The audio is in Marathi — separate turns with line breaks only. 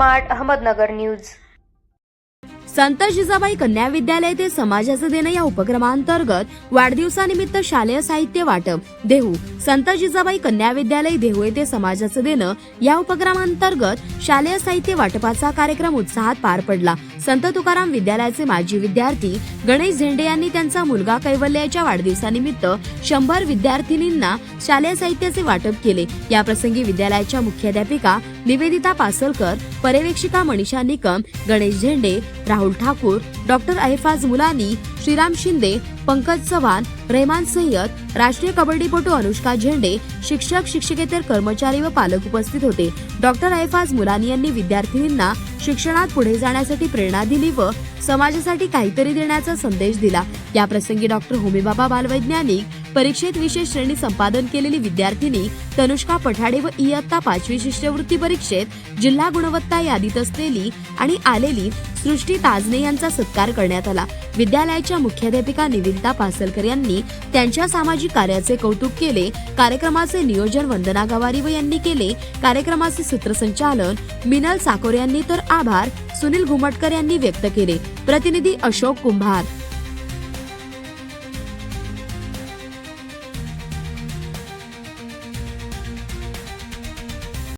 Smart Ahmednagar news.
संत जिजाबाई कन्या विद्यालय ते समाजाचं देणं या उपक्रमांतर्गत वाढदिवसानिमित्त शालेय साहित्य वाटप देहू. संत जिजाबाई कन्या विद्यालय देहू येथे समाजाचं देणं या उपक्रमांतर्गत शालेय साहित्य वाटपाचा कार्यक्रम उत्साहात पार पडला. संत तुकाराम विद्यालयाचे माजी विद्यार्थी गणेश झेंडे यांनी त्यांचा मुलगा कैवल्याच्या वाढदिवसानिमित्त शंभर विद्यार्थिनींना शालेय साहित्याचे वाटप केले. या प्रसंगी विद्यालयाच्या मुख्याध्यापिका निवेदिता पासलकर पर्यवेक्षिका मनीषा निकम गणेश झेंडे राहुल ठाकूर डॉक्टर अहिफाज मुलानी श्रीराम शिंदे पंकज चव्हाण रेहमान सय्यद राष्ट्रीय कबड्डीपटू अनुष्का झेंडे शिक्षक शिक्षकेतर कर्मचारी व पालक उपस्थित होते. डॉक्टर ऐफाज मुलानी यांनी विद्यार्थिनींना शिक्षणात पुढे जाण्यासाठी प्रेरणा दिली व समाजासाठी काहीतरी देण्याचा संदेश दिला. याप्रसंगी डॉक्टर होमीबाबा बालवैज्ञानिक परीक्षेत विशेष श्रेणी संपादन केलेली विद्यार्थिनी तनुष्का पठाडे व इयत्ता पाचवी शिष्यवृत्ती परीक्षेत जिल्हा गुणवत्ता यादीत असलेली आणि आलेली सृष्टी ताजने यांचा सत्कार करण्यात आला. विद्यालयाच्या मुख्याध्यापिका निविदिता पासलकर यांनी त्यांच्या सामाजिक कार्याचे कौतुक केले. कार्यक्रमाचे नियोजन वंदना गवारी व यांनी केले. कार्यक्रमाचे सूत्रसंचालन मिनल साकोर यांनी तर आभार सुनील घुमटकर यांनी व्यक्त केले. प्रतिनिधी अशोक कुंभार.